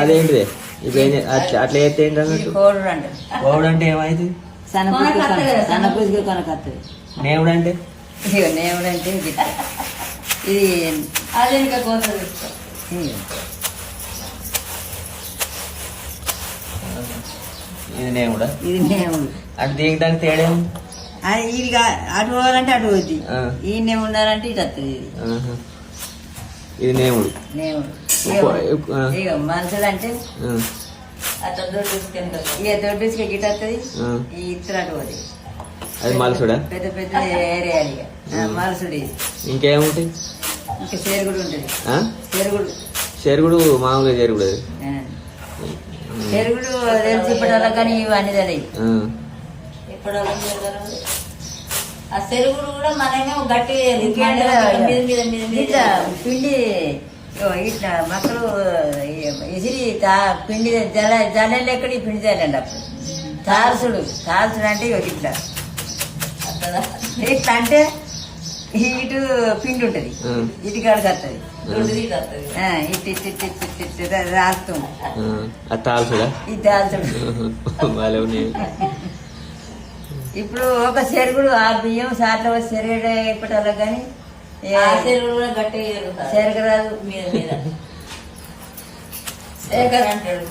అదేంటిది? ఇప్పుడు ఏం అట్లా అట్లా చేస్తే ఏంటి అన్నట్టు కోవుడు అంటే ఏమైంది? సన్నపుసుకు కొనకత్తది నేవుడు అంటే నేవుడు అంటే ఇది. అది ఇంకా కోత. ఇది నేవుడా? ఇది నేవుడు. అంటే దానికి తేడా? అది ఇది అటు పోవాలంటే అటు పోద్ది. ఈయనే ఉండాలంటే ఇటు వస్తుంది ఇది. ఇది. ఇక మనుషులు అంటే అట్లా దొడ్డు తీసుకెళ్ళి ఇక దొడ్డుకి గిట వస్తుంది. ఈ పోతుంది. అది మలసుడా? పెద్ద పెద్ద ఏరియాలు ఇక ఇంకేముంటాయి చేరుగుడు ఉంటుంది? చేరుగుడు. చెరుగుడు మామూలుగా చెరుగుడు అది. ఆ. చేరుగుడు తెలిసి ఇప్పటి కానీ ఇవన్నీ తెలియదు. తెలియదు. ఆ చెరుగుడు కూడా మనమేమో గట్టి మీద మీద మీద మీద ఇట్లా పిండి ఇగో ఇట్లా మక్కలు ఇసిరి తా పిండి జల జల్లెలు ఎక్కడ ఈ పిండి జల్లండి అప్పుడు తారసుడు తారసుడు అంటే ఇగో ఇట్లా ఇట్లా అంటే ఇటు పిండి ఉంటుంది. ఇటు కాడికి వస్తుంది ఇటు ఇటు ఇటు ఇటు ఇటు ఇటు రా- రాస్తాం ఆ. అది తాల్సుడా ఇది ఉన్నాయి ఇప్పుడు ఒక చెరుగుడు ఆ బియ్యం సార్లు చెరుగడ ఇప్పటిలో కానీ ఆ చెరుగుడు కూడా గట్టిగా. చెరగరాదు మీద మీద. శేఖర్ అంటాడు.